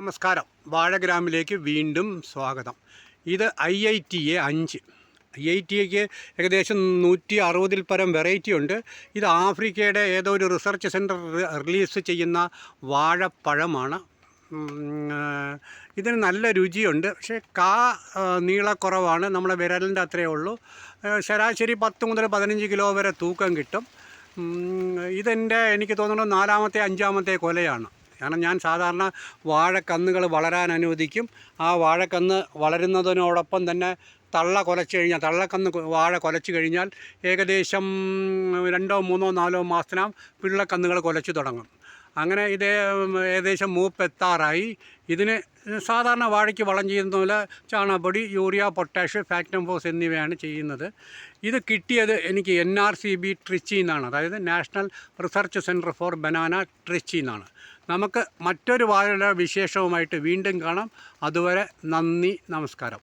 നമസ്കാരം. വാഴഗ്രാമിലേക്ക് വീണ്ടും സ്വാഗതം. ഇത് ഐ ഐ ടി എ അഞ്ച്. ഐ ഐ ടി എക്ക് ഏകദേശം നൂറ്റി അറുപതിൽ പരം വെറൈറ്റി ഉണ്ട്. ഇത് ആഫ്രിക്കയുടെ ഏതോ ഒരു റിസർച്ച് സെന്റർ റിലീസ് ചെയ്യുന്ന വാഴപ്പഴമാണ്. ഇതിന് നല്ല രുചിയുണ്ട്. പക്ഷേ കാ നീളക്കുറവാണ്. നമ്മുടെ വിരലിന്റെ അത്രയേ ഉള്ളൂ. ശരാശരി പത്ത് മുതൽ പതിനഞ്ച് കിലോ വരെ തൂക്കം കിട്ടും. ഇതെന്റെ എനിക്ക് തോന്നുന്നു നാലാമത്തെ അഞ്ചാമത്തെ കൊലയാണ്. കാരണം ഞാൻ സാധാരണ വാഴക്കന്നുകൾ വളരാൻ അനുവദിക്കും. ആ വാഴക്കന്ന് വളരുന്നതിനോടൊപ്പം തന്നെ തള്ള കുലച്ച് കഴിഞ്ഞാൽ തള്ളക്കന്ന് വാഴ കുലച്ച് കഴിഞ്ഞാൽ ഏകദേശം രണ്ടോ മൂന്നോ നാലോ മാസത്തിനാം പിള്ളക്കന്നുകൾ കുലച്ച് തുടങ്ങും. അങ്ങനെ ഇത് ഏകദേശം മൂപ്പെത്താറായി. ഇതിന് സാധാരണ വാഴയ്ക്ക് വളം ചെയ്യുന്ന പോലെ ചാണകപ്പൊടി യൂറിയ പൊട്ടാഷ് ഫാക്ടംഫോസ് എന്നിവയാണ് ചെയ്യുന്നത്. ഇത് കിട്ടിയത് എനിക്ക് N R C B Trichy എന്നാണ്. അതായത് national research centre for banana Trichy എന്നാണ്. നമുക്ക് മറ്റൊരു വാഴയുടെ വിശേഷവുമായിട്ട് വീണ്ടും കാണാം. അതുവരെ നന്ദി നമസ്കാരം.